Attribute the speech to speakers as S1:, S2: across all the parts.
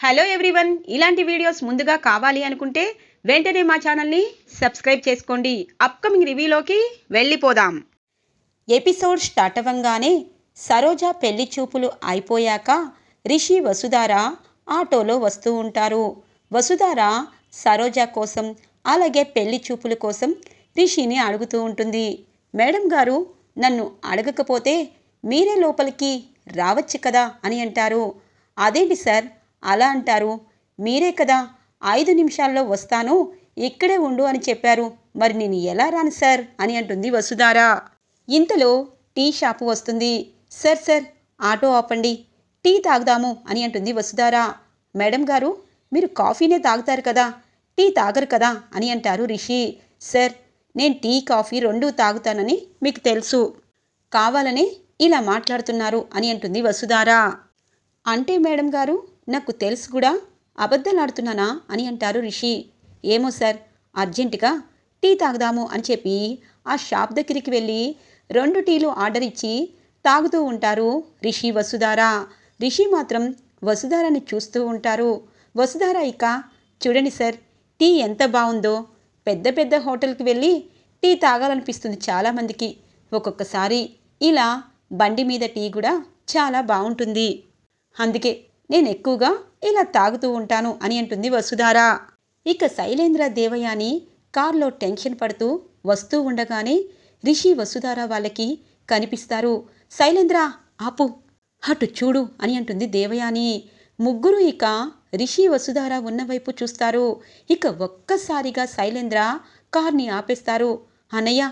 S1: Hello everyone ఇలాంటి videos ముందుగా కావాలి అనుకుంటే వెంటనే మా ఛానల్ని సబ్స్క్రైబ్ చేసుకోండి. అప్కమింగ్ రివ్యూలోకి వెళ్ళిపోదాం. ఎపిసోడ్ స్టార్ట్ అవ్వంగానే సరోజ పెళ్ళి చూపులు అయిపోయాక రిషి వసుధార ఆటోలో వస్తూ ఉంటారు. వసుధార సరోజ కోసం అలాగే పెళ్ళి చూపుల కోసం రిషిని అడుగుతూ ఉంటుంది. మేడం గారు నన్ను అడగకపోతే మీరే లోపలికి రావచ్చు కదా? అని అంటారు. అదేంటి సార్? అలా అంటారు. మీరే కదా ఐదు నిమిషాల్లో వస్తాను ఇక్కడే ఉండు అని చెప్పారు. మరి నేను ఎలా రాను సార్? అని అంటుంది వసుధార. ఇంతలో టీ షాపు వస్తుంది. సార్ సార్ ఆటో ఆపండి. టీ తాగుదాము అని అంటుంది వసుధార. మేడం గారు మీరు కాఫీనే తాగుతారు కదా టీ తాగరు కదా అని అంటారు రిషి. సార్ నేను టీ కాఫీ రెండూ తాగుతానని మీకు తెలుసు. కావాలని ఇలా మాట్లాడుతున్నారు అని అంటుంది వసుధార. అంటే మేడం గారు నాకు తెలుసు కూడా. అబద్ధాలాడుతున్నానా అని అంటారు రిషి. ఏమో సార్ అర్జెంటుగా టీ తాగుదాము అని చెప్పి ఆ షాప్ దగ్గరికి వెళ్ళి రెండు టీలు ఆర్డర్ ఇచ్చి తాగుతూ ఉంటారు రిషి వసుధార. రిషి మాత్రం వసుధారని చూస్తూ ఉంటారు. వసుధార ఇక చూడండి సార్ టీ ఎంత బాగుందో. పెద్ద పెద్ద హోటల్కి వెళ్ళి టీ తాగాలనిపిస్తుంది చాలామందికి ఒక్కొక్కసారి ఇలా బండి మీద టీ కూడా చాలా బాగుంటుంది. అందుకే నేను ఎక్కువగా ఇలా తాగుతూ ఉంటాను అని అంటుంది వసుధార. ఇక శైలేంద్ర దేవయాని కార్లో టెన్షన్ పడుతూ వస్తూ ఉండగానే రిషి వసుధార వాళ్ళకి కనిపిస్తారు. శైలేంద్ర ఆపు. అటు చూడు అని అంటుంది దేవయాని. ముగ్గురు ఇక రిషి వసుధార ఉన్నవైపు చూస్తారు. ఇక ఒక్కసారిగా శైలేంద్ర కార్ని ఆపేస్తారు. అన్నయ్య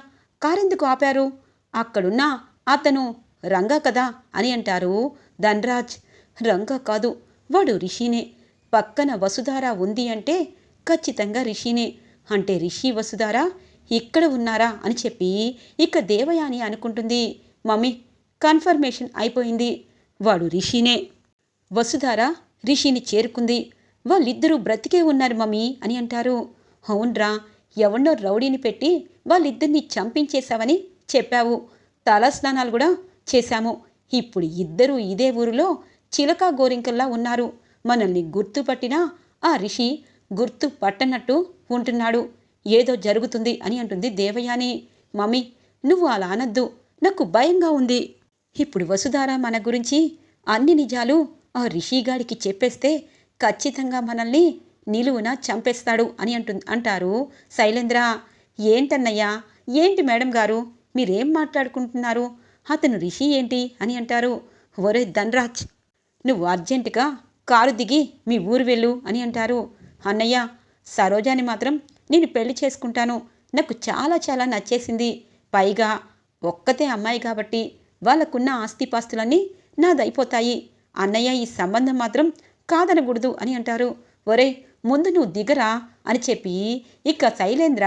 S1: కారెందుకు ఆపారు? అక్కడున్న అతను రంగా కదా అని అంటారు ధన్రాజ్. రంగా కాదు వాడు రిషినే. పక్కన వసుధారా ఉంది అంటే ఖచ్చితంగా రిషినే. అంటే రిషి వసుధారా ఇక్కడ ఉన్నారా అని చెప్పి ఇక దేవయాని అనుకుంటుంది. మమ్మీ కన్ఫర్మేషన్ అయిపోయింది. వాడు రిషినే. వసుధార రిషిని చేరుకుంది. వాళ్ళిద్దరూ బ్రతికే ఉన్నారు మమ్మీ అని అంటారు. అవునరా ఎవన్నో రౌడీని పెట్టి వాళ్ళిద్దరిని చంపించేశావని చెప్పావు. తలస్నానాలు కూడా చేశాము. ఇప్పుడు ఇద్దరూ ఇదే ఊరిలో చిలక గోరింకల్లా ఉన్నారు. మనల్ని గుర్తుపట్టినా ఆ రిషి గుర్తు పట్టనట్టు ఉంటున్నాడు. ఏదో జరుగుతుంది అని అంటుంది దేవయాని. మమ్మీ నువ్వు అలా అనద్దు. నాకు భయంగా ఉంది. ఇప్పుడు వసుధార మన గురించి అన్ని నిజాలు ఆ రిషిగాడికి చెప్పేస్తే ఖచ్చితంగా మనల్ని నిలువున చంపేస్తాడు అని అంటు అంటారు శైలేంద్ర. ఏంటన్నయ్యా? ఏంటి మేడం గారు? మీరేం మాట్లాడుకుంటున్నారు? అతను రిషి ఏంటి అని అంటారు. ఒరే ధన్రాజ్ నువ్వు అర్జెంటుగా కారు దిగి మీ ఊరు వెళ్ళు అని అంటారు. అన్నయ్య సరోజాని మాత్రం నేను పెళ్ళి చేసుకుంటాను. నాకు చాలా చాలా నచ్చేసింది. పైగా ఒక్కతే అమ్మాయి కాబట్టి వాళ్ళకున్న ఆస్తిపాస్తులన్నీ నాదైపోతాయి. అన్నయ్య ఈ సంబంధం మాత్రం కాదనకూడదు అని అంటారు. ఒరే ముందు నువ్వు దిగరా అని చెప్పి ఇక శైలేంద్ర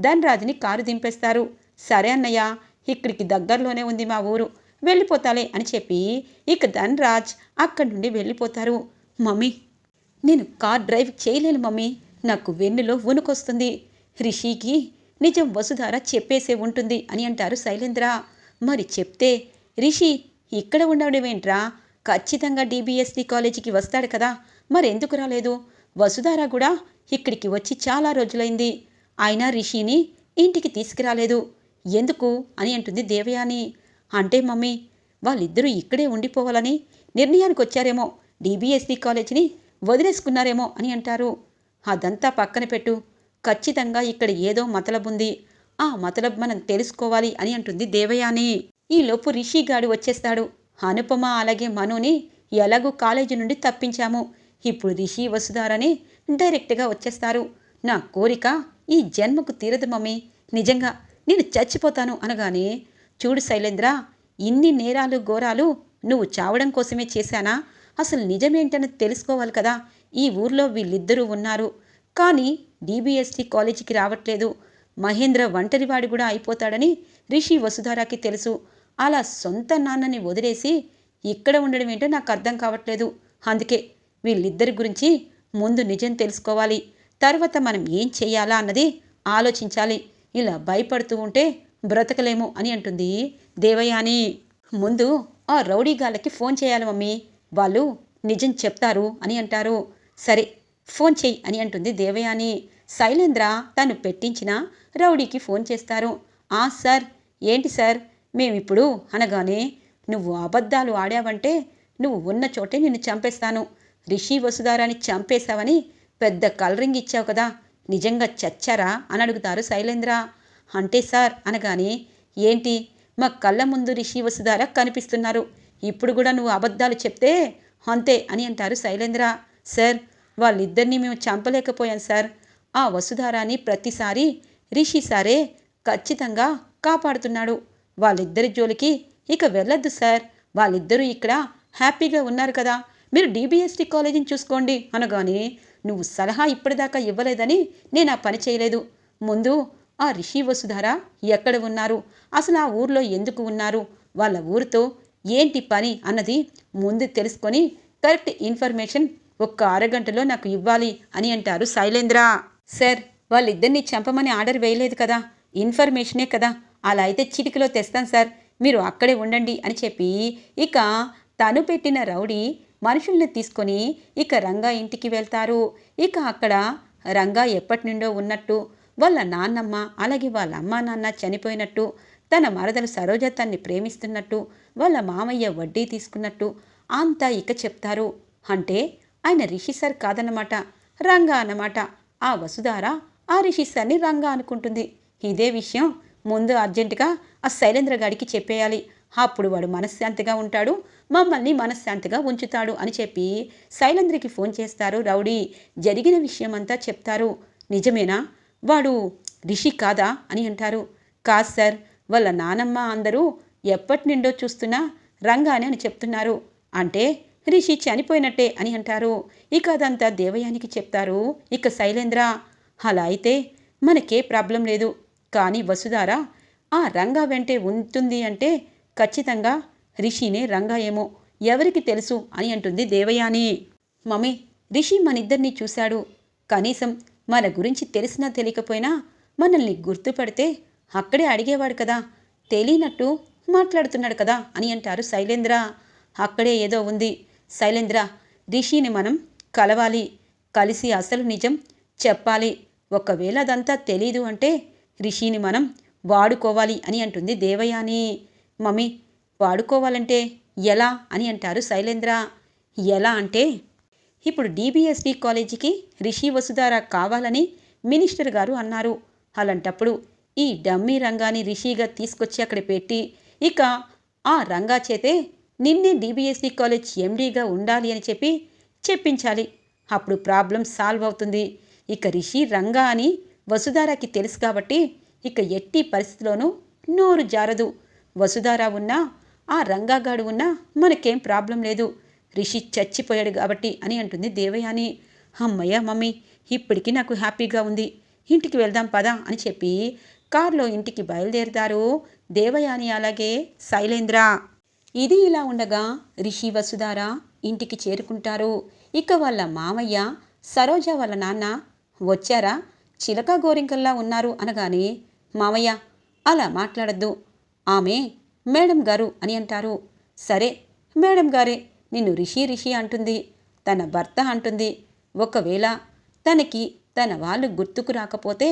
S1: ధనరాజుని కారు దింపేస్తారు. సరే అన్నయ్య ఇక్కడికి దగ్గరలోనే ఉంది మా ఊరు. వెళ్ళిపోతాలే అని చెప్పి ఇక ధనరాజ్ అక్కడి నుండి వెళ్ళిపోతారు. మమ్మీ నేను కార్ డ్రైవ్ చేయలేను మమ్మీ. నాకు వెన్నులో వణుకొస్తుంది. రిషికి నిజం వసుధార చెప్పేసే ఉంటుంది అని అంటారు శైలేంద్ర. మరి చెప్తే రిషి ఇక్కడ ఉండడమేంట్రా ఖచ్చితంగా డిబిఎస్డి కాలేజీకి వస్తాడు కదా. మరి ఎందుకు రాలేదు? వసుధార కూడా ఇక్కడికి వచ్చి చాలా రోజులైంది. అయినా రిషిని ఇంటికి తీసుకురాలేదు. ఎందుకు? అని అంటుంది దేవయాని. అంటే మమ్మీ వాళ్ళిద్దరూ ఇక్కడే ఉండిపోవాలని నిర్ణయానికి వచ్చారేమో డిబిఎస్డి కాలేజీని వదిలేసుకున్నారేమో అని అంటారు. అదంతా పక్కన పెట్టు. ఖచ్చితంగా ఇక్కడ ఏదో మతలబుంది ఆ మతలబ్ మనం తెలుసుకోవాలి అని అంటుంది దేవయాని. ఈలోపు రిషిగాడు వచ్చేస్తాడు. అనుపమ అలాగే మనుని ఎలాగూ కాలేజీ నుండి తప్పించాము. ఇప్పుడు రిషి వసుధారని డైరెక్ట్గా వచ్చేస్తారు. నా కోరిక ఈ జన్మకు తీరదు మమ్మీ. నిజంగా నేను చచ్చిపోతాను అనగానే చూడు శైలేంద్ర ఇన్ని నేరాలు ఘోరాలు నువ్వు చావడం కోసమే చేశానా? అసలు నిజమేంటని తెలుసుకోవాలి కదా. ఈ ఊర్లో వీళ్ళిద్దరూ ఉన్నారు. కానీ డీబీఎస్టీ కాలేజీకి రావట్లేదు. మహేంద్ర ఒంటరివాడు కూడా అయిపోతాడని రిషి వసుధారాకి తెలుసు. అలా సొంత నాన్నని వదిలేసి ఇక్కడ ఉండడం ఏంటో నాకు అర్థం కావట్లేదు. అందుకే వీళ్ళిద్దరి గురించి ముందు నిజం తెలుసుకోవాలి. తర్వాత మనం ఏం చేయాలా అన్నది ఆలోచించాలి. ఇలా భయపడుతూ ఉంటే బ్రతకలేము అని అంటుంది. దేవయాని ముందు ఆ రౌడీగాళ్ళకి ఫోన్ చేయాలి మమ్మీ. వాళ్ళు నిజం చెప్తారు అని అంటారు. సరే ఫోన్ చెయ్యి అని అంటుంది దేవయాని. శైలేంద్ర తను పెట్టించిన రౌడీకి ఫోన్ చేస్తారు. ఆ సార్ ఏంటి సార్? మేమిప్పుడు అనగానే నువ్వు అబద్ధాలు ఆడావంటే నువ్వు ఉన్న చోటే నిన్ను చంపేస్తాను. రిషి వసుధారాన్ని చంపేశావని పెద్ద కలరింగ్ ఇచ్చావు కదా. నిజంగా చచ్చారా? అని అడుగుతారు శైలేంద్ర. అంటే సార్ అనగానే ఏంటి? మా కళ్ళ ముందు రిషి వసుధార కనిపిస్తున్నారు. ఇప్పుడు కూడా నువ్వు అబద్ధాలు చెప్తే అంతే అని అంటారు శైలేంద్ర. సార్ వాళ్ళిద్దరినీ మేము చంపలేకపోయాం సార్. ఆ వసుధారాని ప్రతిసారి రిషి సారే ఖచ్చితంగా కాపాడుతున్నాడు. వాళ్ళిద్దరి జోలికి ఇక వెళ్ళొద్దు సార్. వాళ్ళిద్దరూ ఇక్కడ హ్యాపీగా ఉన్నారు కదా. మీరు డీబీఎస్టీ కాలేజీని చూసుకోండి. అనగానే నువ్వు సలహా ఇప్పటిదాకా ఇవ్వలేదని నేను ఆ పని చేయలేదు. ముందు ఆ రిషి వసుధార ఎక్కడ ఉన్నారు? అసలు ఆ ఊర్లో ఎందుకు ఉన్నారు? వాళ్ళ ఊరితో ఏంటి పని అన్నది ముందు తెలుసుకొని కరెక్ట్ ఇన్ఫర్మేషన్ ఒక్క అరగంటలో నాకు ఇవ్వాలి అని అంటారు శైలేంద్ర. సార్ వాళ్ళిద్దరిని చంపమని ఆర్డర్ వేయలేదు కదా? ఇన్ఫర్మేషనే కదా? అలా అయితే చిటికలో తెస్తాను సార్. మీరు అక్కడే ఉండండి అని చెప్పి ఇక తను పెట్టిన రౌడీ మనుషుల్ని తీసుకొని ఇక రంగా ఇంటికి వెళ్తారు. ఇక అక్కడ రంగా ఎప్పటి నుండో ఉన్నట్టు వాళ్ళ నాన్నమ్మ అలాగే వాళ్ళ అమ్మా నాన్న చనిపోయినట్టు తన మరదలు సరోజ తన్ని ప్రేమిస్తున్నట్టు వాళ్ళ మామయ్య వడ్డీ తీసుకున్నట్టు అంతా ఇక చెప్తారు. అంటే ఆయన రిషి సార్ కాదన్నమాట రంగా అన్నమాట. ఆ వసుధార ఆ రిషి సార్ని రంగా అనుకుంటుంది. ఇదే విషయం ముందు అర్జెంటుగా ఆ శైలేంద్ర గారికి చెప్పేయాలి. అప్పుడు వాడు మనశ్శాంతిగా ఉంటాడు మమ్మల్ని మనశ్శాంతిగా ఉంచుతాడు అని చెప్పి శైలేంద్రకి ఫోన్ చేస్తారు. రౌడీ జరిగిన విషయమంతా చెప్తారు. నిజమేనా? వాడు రిషి కాదా అని అంటారు. కాదు సార్ వాళ్ళ నానమ్మ అందరూ ఎప్పటి నుండో చూస్తున్నా రంగానే అని చెప్తున్నారు. అంటే రిషి చనిపోయినట్టే అని అంటారు. ఇక అదంతా దేవయానికి చెప్తారు. ఇక శైలేంద్ర అలా అయితే మనకే ప్రాబ్లం లేదు. కానీ వసుధార ఆ రంగా వెంటే ఉంటుంది అంటే ఖచ్చితంగా రిషినే రంగా ఏమో ఎవరికి తెలుసు అని అంటుంది దేవయాని. మమ్మీ రిషి మనిద్దరినీ చూశాడు. కనీసం మన గురించి తెలిసినా తెలియకపోయినా మనల్ని గుర్తుపడితే అక్కడే అడిగేవాడు కదా. తెలియనట్టు మాట్లాడుతున్నాడు కదా అని అంటారు శైలేంద్ర. అక్కడే ఏదో ఉంది. శైలేంద్ర రిషిని మనం కలవాలి. కలిసి అసలు నిజం చెప్పాలి. ఒకవేళ అదంతా తెలీదు అంటే రిషిని మనం వాడుకోవాలి అని అంటుంది దేవయాని. మమ్మీ వాడుకోవాలంటే ఎలా అని అంటారు శైలేంద్ర. ఎలా అంటే ఇప్పుడు డీబీఎస్డి కాలేజీకి రిషి వసుధార కావాలని మినిస్టర్ గారు అన్నారు. అలాంటప్పుడు ఈ డమ్మీ రంగాన్ని రిషిగా తీసుకొచ్చి అక్కడ పెట్టి ఇక ఆ రంగా చేతే నిన్నే డీబీఎస్డి కాలేజ్ ఎండీగా ఉండాలి అని చెప్పి చెప్పించాలి. అప్పుడు ప్రాబ్లం సాల్వ్ అవుతుంది. ఇక రిషి రంగా అని వసుధారాకి తెలుసు కాబట్టి ఇక ఎట్టి పరిస్థితిలోనూ నోరు జారదు. వసుధారా ఉన్నా ఆ రంగాగాడు ఉన్నా మనకేం ప్రాబ్లం లేదు. రిషి చచ్చిపోయాడు కాబట్టి అని అంటుంది దేవయాని. అమ్మయ్య మమ్మీ ఇప్పటికీ నాకు హ్యాపీగా ఉంది. ఇంటికి వెళ్దాం పదా అని చెప్పి కారులో ఇంటికి బయలుదేరుతారు దేవయాని అలాగే శైలేంద్ర. ఇది ఇలా ఉండగా రిషి వసుధార ఇంటికి చేరుకుంటారు. ఇక వాళ్ళ మామయ్య సరోజ వాళ్ళ నాన్న వచ్చారా? చిలక గోరింకల్లా ఉన్నారు అనగానే మామయ్య అలా మాట్లాడద్దు. ఆమె మేడం గారు అని అంటారు. సరే మేడం గారే నిన్ను రిషి రిషి అంటుంది తన భర్త అంటుంది. ఒకవేళ తనకి తన వాళ్ళు గుర్తుకు రాకపోతే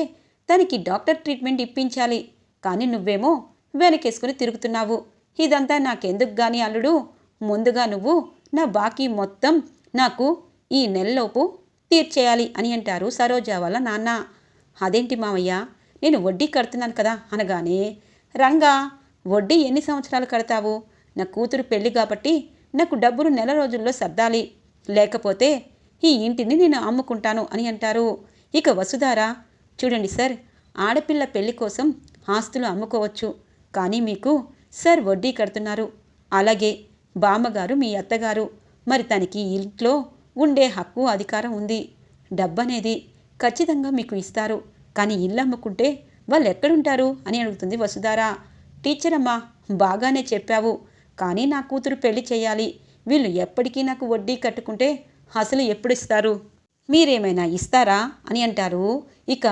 S1: తనకి డాక్టర్ ట్రీట్మెంట్ ఇప్పించాలి. కానీ నువ్వేమో వెనకేసుకుని తిరుగుతున్నావు. ఇదంతా నాకెందుకు గాని అల్లుడు? ముందుగా నువ్వు నా బాకీ మొత్తం నాకు ఈ నెలలోపు తీర్చేయాలి అని అంటారు సరోజా వాళ్ళ నాన్న. అదేంటి మామయ్య? నేను వడ్డీ కడుతున్నాను కదా అనగానే రంగా వడ్డీ ఎన్ని సంవత్సరాలు కడతావు? నా కూతురు పెళ్ళి కాబట్టి నాకు డబ్బులు నెల రోజుల్లో సర్దాలి. లేకపోతే ఈ ఇంటిని నేను అమ్ముకుంటాను అని అంటారు. ఇక వసుధార చూడండి సార్ ఆడపిల్ల పెళ్ళి కోసం ఆస్తులు అమ్ముకోవచ్చు. కానీ మీకు సార్ వడ్డీ కడుతున్నారు. అలాగే బామ్మగారు మీ అత్తగారు మరి తనకి ఇంట్లో ఉండే హక్కు అధికారం ఉంది. డబ్బనేది ఖచ్చితంగా మీకు ఇస్తారు. కానీ ఇల్లు అమ్ముకుంటే వాళ్ళు ఎక్కడుంటారు అని అడుగుతుంది వసుధార. టీచర్ అమ్మా బాగానే చెప్పావు. కానీ నా కూతురు పెళ్ళి చేయాలి. వీళ్ళు ఎప్పటికీ నాకు వడ్డీ కట్టుకుంటే అసలు ఎప్పుడు ఇస్తారు మీరేమైనా ఇస్తారా? అని అంటారు. ఇక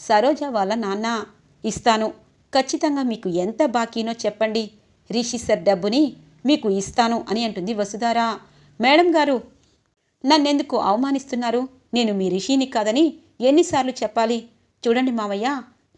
S1: సరోజ వాళ్ళ నాన్న ఇస్తాను. ఖచ్చితంగా మీకు ఎంత బాకీనో చెప్పండి. రిషి సార్ డబ్బుని మీకు ఇస్తాను అని అంటుంది వసుధార. మేడం గారు నన్నెందుకు అవమానిస్తున్నారు? నేను మీ రిషిని కాదని ఎన్నిసార్లు చెప్పాలి? చూడండి మావయ్య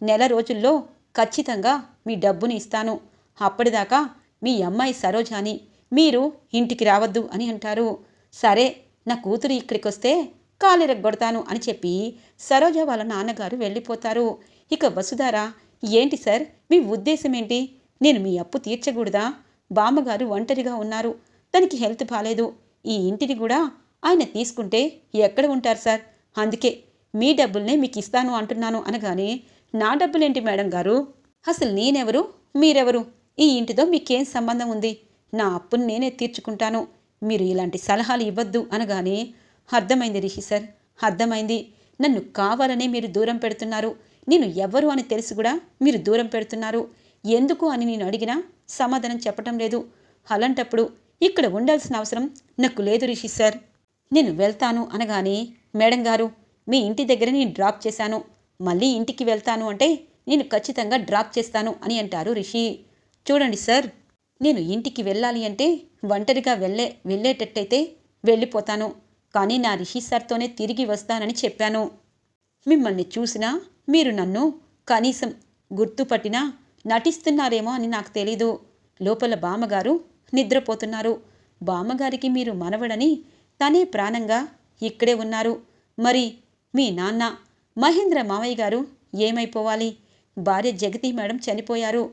S1: నెల రోజుల్లో ఖచ్చితంగా మీ డబ్బుని ఇస్తాను. అప్పటిదాకా మీ అమ్మాయి సరోజాని మీరు ఇంటికి రావద్దు అని అంటారు. సరే నా కూతురు ఇక్కడికి వస్తే కాలిరగ్గొడతాను అని చెప్పి సరోజ వాళ్ళ నాన్నగారు వెళ్ళిపోతారు. ఇక వసుధార ఏంటి సార్ మీ ఉద్దేశం ఏంటి నేను మీ అప్పు తీర్చకూడదా? బామ్మగారు ఒంటరిగా ఉన్నారు. తనకి హెల్త్ బాలేదు. ఈ ఇంటిని కూడా ఆయన తీసుకుంటే ఎక్కడ ఉంటారు సార్? అందుకే మీ డబ్బుల్నే మీకు ఇస్తాను అంటున్నాను అనగానే నా డబ్బులేంటి మేడం గారు? అసలు నేనెవరు? మీరెవరు? ఈ ఇంటితో మీకేం సంబంధం ఉంది? నా అప్పుని నేనే తీర్చుకుంటాను. మీరు ఇలాంటి సలహాలు ఇవ్వద్దు అనగానే అర్థమైంది రిషి సార్ అర్థమైంది. నన్ను కావాలనే మీరు దూరం పెడుతున్నారు. నేను ఎవరు అని తెలిసి కూడా మీరు దూరం పెడుతున్నారు. ఎందుకు అని నేను అడిగినా సమాధానం చెప్పటం లేదు. అలాంటప్పుడు ఇక్కడ ఉండాల్సిన అవసరం నాకు లేదు రిషి సార్. నేను వెళ్తాను అనగానే మేడం గారు మీ ఇంటి దగ్గర నేను డ్రాప్ చేశాను. మళ్ళీ ఇంటికి వెళ్తాను అంటే నేను ఖచ్చితంగా డ్రాప్ చేస్తాను అని అంటారు రిషి. చూడండి సార్ నేను ఇంటికి వెళ్ళాలి అంటే ఒంటరిగా వెళ్ళే వెళ్ళేటట్టయితే వెళ్ళిపోతాను. కానీ నా రిషి సార్తోనే తిరిగి వస్తానని చెప్పాను. మిమ్మల్ని చూసినా మీరు నన్ను కనీసం గుర్తుపట్టినా నటిస్తున్నారేమో అని నాకు తెలీదు. లోపల బామ్మగారు నిద్రపోతున్నారు. బామ్మగారికి మీరు మనవడని తనే ప్రాణంగా ఇక్కడే ఉన్నారు. మరి మీ నాన్న మహేంద్ర మావయ్య గారు ఏమైపోవాలి? భార్య జగతి మేడం చనిపోయారు.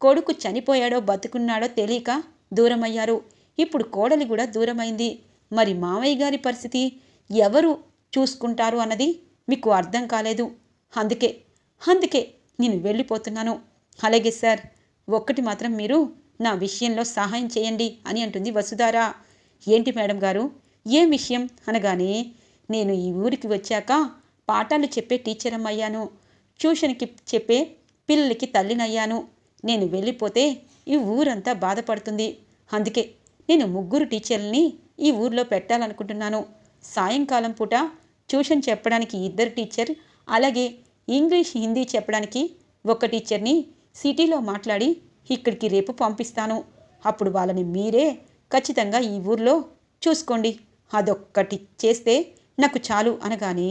S1: కొడుకు చనిపోయాడో బతుకున్నాడో తెలియక దూరమయ్యారు. ఇప్పుడు కోడలి కూడా దూరమైంది. మరి మావయ్య గారి పరిస్థితి ఎవరు చూసుకుంటారు అన్నది మీకు అర్థం కాలేదు. అందుకే అందుకే నేను వెళ్ళిపోతున్నాను. అలాగే సార్ ఒక్కటి మాత్రం మీరు నా విషయంలో సహాయం చేయండి అని అంటుంది వసుధార. ఏంటి మేడం గారు? ఏం విషయం? అనగానే నేను ఈ ఊరికి వచ్చాక పాఠాలు చెప్పే టీచర్ అయ్యాను ట్యూషన్కి చెప్పే పిల్లలకి తల్లినయ్యాను. నేను వెళ్ళిపోతే ఈ ఊరంతా బాధపడుతుంది. అందుకే నేను ముగ్గురు టీచర్లని ఈ ఊర్లో పెట్టాలనుకుంటున్నాను. సాయంకాలం పూట ట్యూషన్ చెప్పడానికి ఇద్దరు టీచర్ అలాగే ఇంగ్లీష్ హిందీ చెప్పడానికి ఒక టీచర్ని సిటీలో మాట్లాడి ఇక్కడికి రేపు పంపిస్తాను. అప్పుడు వాళ్ళని మీరే ఖచ్చితంగా ఈ ఊర్లో చూసుకోండి. అదొక్కటి చేస్తే నాకు చాలు అనగానే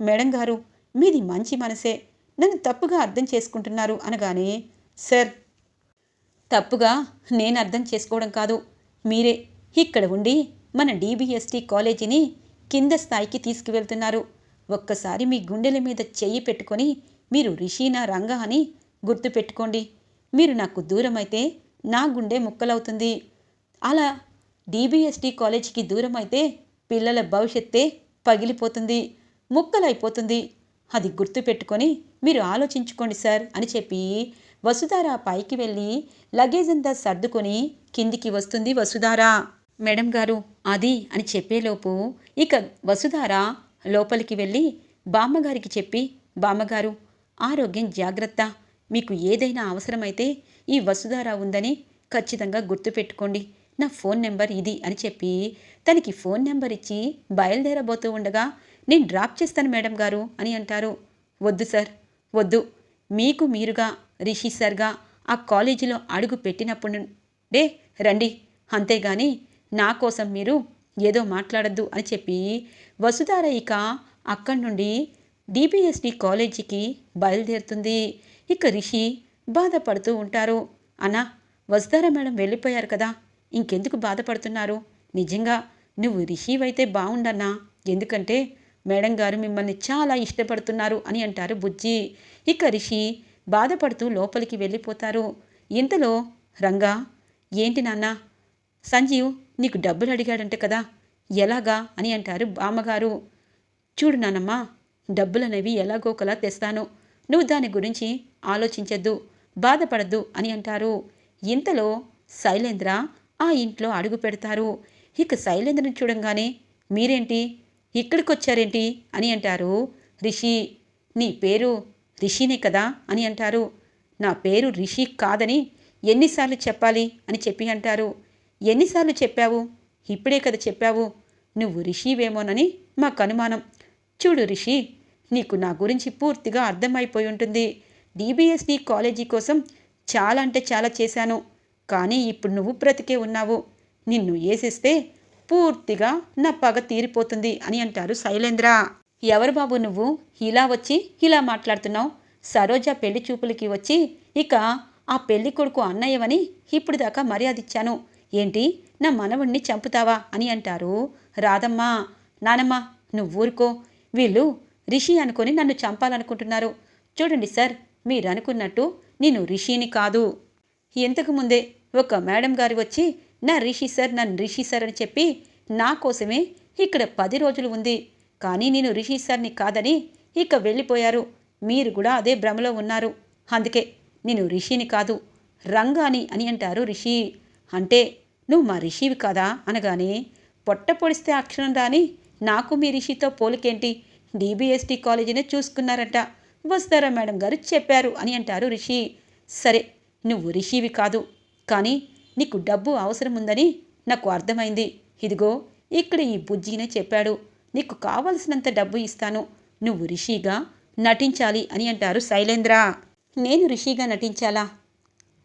S1: మేడం గారు మీది మంచి మనసే. నన్ను తప్పుగా అర్థం చేసుకుంటున్నారు అనగానే సార్. తప్పుగా నేను అర్థం చేసుకోవడం కాదు. మీరే ఇక్కడ ఉండి మన డీబీఎస్టీ కాలేజీని కింద స్థాయికి తీసుకువెళ్తున్నారు. ఒక్కసారి మీ గుండెల మీద చెయ్యి పెట్టుకొని మీరు రిషీనా రంగ అని గుర్తుపెట్టుకోండి. మీరు నాకు దూరమైతే నా గుండె ముక్కలవుతుంది. అలా డీబీఎస్టీ కాలేజీకి దూరం అయితే పిల్లల భవిష్యత్తే పగిలిపోతుంది ముక్కలైపోతుంది. అది గుర్తుపెట్టుకొని మీరు ఆలోచించుకోండి సార్ అని చెప్పి వసుధార పైకి వెళ్ళి లగేజ్ అంతా సర్దుకొని కిందికి వస్తుంది వసుధార. మేడం గారు అది అని చెప్పేలోపు ఇక వసుధార లోపలికి వెళ్ళి బామ్మగారికి చెప్పి బామ్మగారు ఆరోగ్యం జాగ్రత్త. మీకు ఏదైనా అవసరమైతే ఈ వసుధార ఉందని ఖచ్చితంగా గుర్తుపెట్టుకోండి. నా ఫోన్ నెంబర్ ఇది అని చెప్పి తనకి ఫోన్ నెంబర్ ఇచ్చి బయలుదేరబోతూ ఉండగా నేను డ్రాప్ చేస్తాను మేడం గారు అని అంటారు. వద్దు సార్ వద్దు. మీకు మీరుగా రిషి సార్గా ఆ కాలేజీలో అడుగు పెట్టినప్పుడు డే రండి అంతేగాని నా కోసం మీరు ఏదో మాట్లాడద్దు అని చెప్పి వసుధార ఇక అక్కడి నుండి డిబిఎస్డి కాలేజీకి బయలుదేరుతుంది. ఇక రిషి బాధపడుతూ ఉంటారు. అన్నా వసుధార మేడం వెళ్ళిపోయారు కదా ఇంకెందుకు బాధపడుతున్నారు? నిజంగా నువ్వు రిషివైతే బాగుండన్నా ఎందుకంటే మేడం గారు మిమ్మల్ని చాలా ఇష్టపడుతున్నారు అని అంటారు బుజ్జి. ఇక రిషి బాధపడుతూ లోపలికి వెళ్ళిపోతారు. ఇంతలో రంగా ఏంటి నాన్న? సంజీవ్ నీకు డబ్బులు అడిగాడంట కదా ఎలాగా? అని అంటారు బామ్మగారు. చూడు నానమ్మా డబ్బులనేవి ఎలాగోకలా తెస్తాను. నువ్వు దాని గురించి ఆలోచించద్దు బాధపడద్దు అని అంటారు. ఇంతలో శైలేంద్ర ఆ ఇంట్లో అడుగు పెడతారు. ఇక శైలేంద్రని చూడంగానే మీరేంటి? ఇక్కడికి వచ్చారేంటి అని అంటారు రిషి. నీ పేరు రిషినే కదా అని అంటారు. నా పేరు రిషి కాదని ఎన్నిసార్లు చెప్పాలి అని చెప్పి అంటారు. ఎన్నిసార్లు చెప్పావు? ఇప్పుడే కదా చెప్పావు. నువ్వు రిషివేమోనని మాకు అనుమానం చూడు రిషి నీకు నా గురించి పూర్తిగా అర్థమైపోయి ఉంటుంది. డిబిఎస్డి కాలేజీ కోసం చాలా అంటే చాలా చేశాను. కానీ ఇప్పుడు నువ్వు బ్రతికే ఉన్నావు. నిన్ను వేసేస్తే పూర్తిగా నా పగ తీరిపోతుంది అని అంటారు శైలేంద్ర. ఎవరు బాబు నువ్వు? ఇలా వచ్చి ఇలా మాట్లాడుతున్నావు. సరోజ పెళ్ళి చూపులకి వచ్చి ఇక ఆ పెళ్ళి కొడుకు అన్నయ్యవని ఇప్పుడు దాకా మర్యాద ఇచ్చాను ఏంటి? నా మనవణ్ణి చంపుతావా అని అంటారు. రాదమ్మా నానమ్మ నువ్వు ఊరుకో. వీళ్ళు రిషి అనుకొని నన్ను చంపాలనుకుంటున్నారు. చూడండి సార్ మీరు అనుకున్నట్టు నేను రిషిని కాదు. ఇంతకుముందే ఒక మేడం గారు వచ్చి నా రిషి సార్ నన్ను రిషి సార్ అని చెప్పి నా కోసమే ఇక్కడ పది రోజులు ఉంది. కానీ నేను రిషి సార్ని కాదని ఇక వెళ్ళిపోయారు. మీరు కూడా అదే భ్రమలో ఉన్నారు. అందుకే నేను రిషిని కాదు రంగాని అని అంటారు రిషి. అంటే నువ్వు మా రిషివి కాదా? అనగానే పొట్ట పొడిస్తే అక్షరం రాని నాకు మీ రిషితో పోలికేంటి? డీబీఎస్టీ కాలేజీనే చూసుకున్నారట. వస్తారా మేడం గారు? చెప్పారు అని అంటారు రిషి. సరే నువ్వు రిషివి కాదు. కానీ నీకు డబ్బు అవసరం ఉందని నాకు అర్థమైంది. ఇదిగో ఇక్కడ ఈ బుజ్జినే చెప్పాడు. నీకు కావలసినంత డబ్బు ఇస్తాను. నువ్వు రిషిగా నటించాలి అని అంటారు శైలేంద్ర. నేను రిషిగా నటించాలా?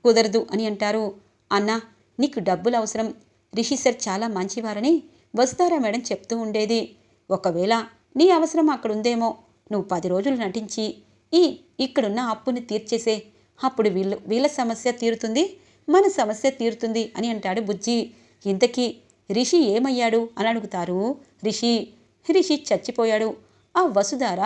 S1: కుదరదు అని అంటారు. అన్నా నీకు డబ్బులు అవసరం. రిషి సార్ చాలా మంచివారని వస్తారా మేడం చెప్తూ ఉండేది. ఒకవేళ నీ అవసరం అక్కడ ఉందేమో నువ్వు పది రోజులు నటించి ఈ ఇక్కడున్న అప్పుని తీర్చేసే. అప్పుడు వీళ్ళు వీళ్ళ సమస్య తీరుతుంది మన సమస్య తీరుతుంది అని అంటాడు బుజ్జి. ఇంతకీ రిషి ఏమయ్యాడు అని అడుగుతారు రిషి. రిషి చచ్చిపోయాడు. ఆ వసుధార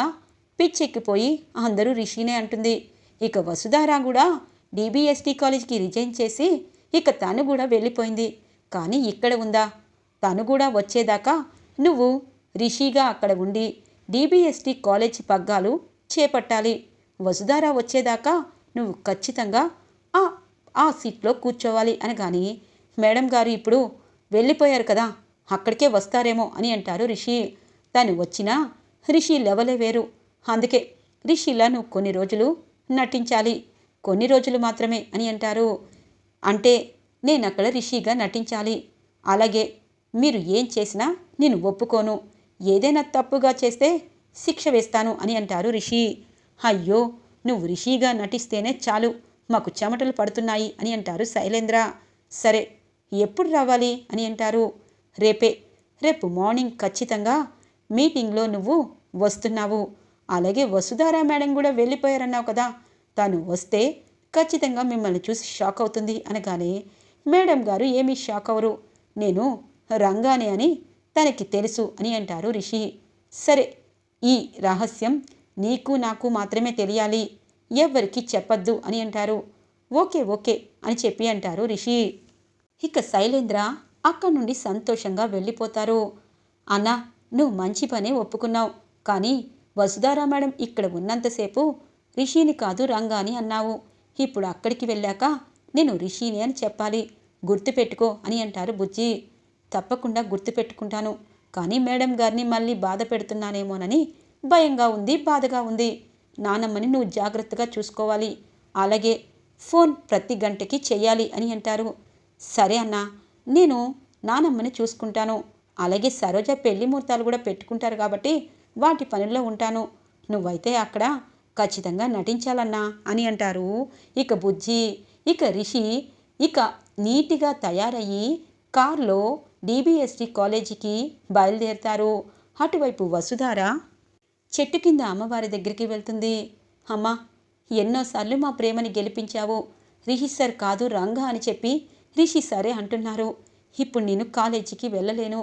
S1: పిచ్చెక్కిపోయి అందరూ రిషినే అంటుంది. ఇక వసుధార కూడా డీబీఎస్టీ కాలేజ్కి రిజైన్ చేసి ఇక తను కూడా వెళ్ళిపోయింది. కానీ ఇక్కడ ఉందా? తను కూడా వచ్చేదాకా నువ్వు రిషిగా అక్కడ ఉండి డీబీఎస్టీ కాలేజ్ పగ్గాలు చేపట్టాలి. వసుధార వచ్చేదాకా నువ్వు ఖచ్చితంగా ఆ ఆ సీట్లో కూర్చోవాలి అని కానీ మేడం గారు ఇప్పుడు వెళ్ళిపోయారు కదా అక్కడికే వస్తారేమో అని అంటారు రిషి. తను వచ్చినా రిషి లెవలే వేరు అందుకే రిషిలా నువ్వు కొన్ని రోజులు నటించాలి. కొన్ని రోజులు మాత్రమే అని అంటారు. అంటే నేను అక్కడ రిషిగా నటించాలి. అలాగే మీరు ఏం చేసినా నేను ఒప్పుకోను. ఏదైనా తప్పుగా చేస్తే శిక్ష వేస్తాను అని అంటారు రిషి అయ్యో నువ్వు రిషిగా నటిస్తేనే చాలు. మాకు చెమటలు పడుతున్నాయి అని అంటారు శైలేంద్ర. సరే ఎప్పుడు రావాలి అని అంటారు. రేపే రేపు మార్నింగ్ ఖచ్చితంగా మీటింగ్లో నువ్వు వస్తున్నావు. అలాగే వసుధారా మేడం కూడా వెళ్ళిపోయారన్నావు కదా. తను వస్తే ఖచ్చితంగా మిమ్మల్ని చూసి షాక్ అవుతుంది అనగానే మేడం గారు ఏమీ షాక్ అవరు నేను రంగానే అని తనకి తెలుసు అని అంటారు రిషి. సరే ఈ రహస్యం నీకు నాకు మాత్రమే తెలియాలి. ఎవ్వరికి చెప్పద్దు అని అంటారు. ఓకే ఓకే అని చెప్పి అంటారు రిషి. ఇక శైలేంద్ర అక్కడి నుండి సంతోషంగా వెళ్ళిపోతారు. అన్నా నువ్వు మంచి పనే ఒప్పుకున్నావు. కానీ వసుధారా మేడం ఇక్కడ ఉన్నంతసేపు రిషిని కాదు రంగాని అన్నావు. ఇప్పుడు అక్కడికి వెళ్ళాక నేను రిషిని అని చెప్పాలి. గుర్తుపెట్టుకో అని అంటారు బుజ్జి. తప్పకుండా గుర్తుపెట్టుకుంటాను. కానీ మేడం గారిని మళ్ళీ బాధ పెడుతున్నానేమోనని భయంగా ఉంది బాధగా ఉంది. నానమ్మని నువ్వు జాగ్రత్తగా చూసుకోవాలి. అలాగే ఫోన్ ప్రతి గంటకి చెయ్యాలి అని అంటారు. సరే అన్నా నేను నానమ్మని చూసుకుంటాను. అలాగే సరోజ పెళ్ళి ముహూర్తాలు కూడా పెట్టుకుంటారు కాబట్టి వాటి పనుల్లో ఉంటాను. నువ్వైతే అక్కడ ఖచ్చితంగా నటించాలన్నా అని అంటారు. ఇక బుజ్జి ఇక రిషి ఇక నీట్గా తయారయ్యి కార్లో డీబీఎస్టీ కాలేజీకి బయలుదేరుతారు. అటువైపు వసుధార చెట్టు కింద అమ్మవారి దగ్గరికి వెళ్తుంది. అమ్మా ఎన్నోసార్లు మా ప్రేమని గెలిపించావు. రిషి సార్ కాదు రంగా అని చెప్పి రిషి సరే అంటున్నారు. ఇప్పుడు నేను కాలేజీకి వెళ్ళలేను.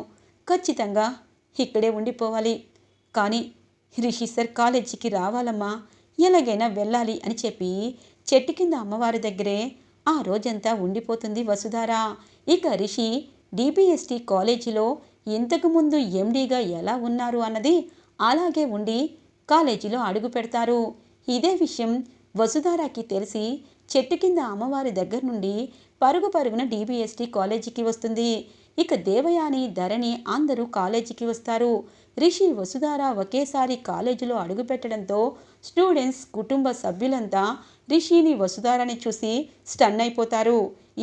S1: ఖచ్చితంగా ఇక్కడే ఉండిపోవాలి. కానీ రిషి సార్ కాలేజీకి రావాలమ్మా ఎలాగైనా వెళ్ళాలి అని చెప్పి చెట్టు కింద అమ్మవారి దగ్గరే ఆ రోజంతా ఉండిపోతుంది వసుధార. ఇక రిషి డిబిఎస్టి కాలేజీలో ఇంతకుముందు ఎండీగా ఎలా ఉన్నారు అన్నది అలాగే ఉండి కాలేజీలో అడుగు పెడతారు. ఇదే విషయం వసుధారాకి తెలిసి చెట్టు కింద అమ్మవారి దగ్గర నుండి పరుగు పరుగున డీబీఎస్టీ కాలేజీకి వస్తుంది. ఇక దేవయాని ధరణి అందరూ కాలేజీకి వస్తారు. రిషి వసుధార ఒకేసారి కాలేజీలో అడుగుపెట్టడంతో స్టూడెంట్స్ కుటుంబ సభ్యులంతా రిషిని వసుధారని చూసి స్టన్ అయిపోతారు.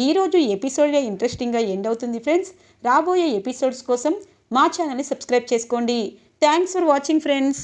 S1: ఈరోజు ఎపిసోడ్ ఇంట్రెస్టింగ్గా ఎండ్ అవుతుంది ఫ్రెండ్స్. రాబోయే ఎపిసోడ్స్ కోసం మా ఛానల్ని సబ్స్క్రైబ్ చేసుకోండి. Thanks for watching friends.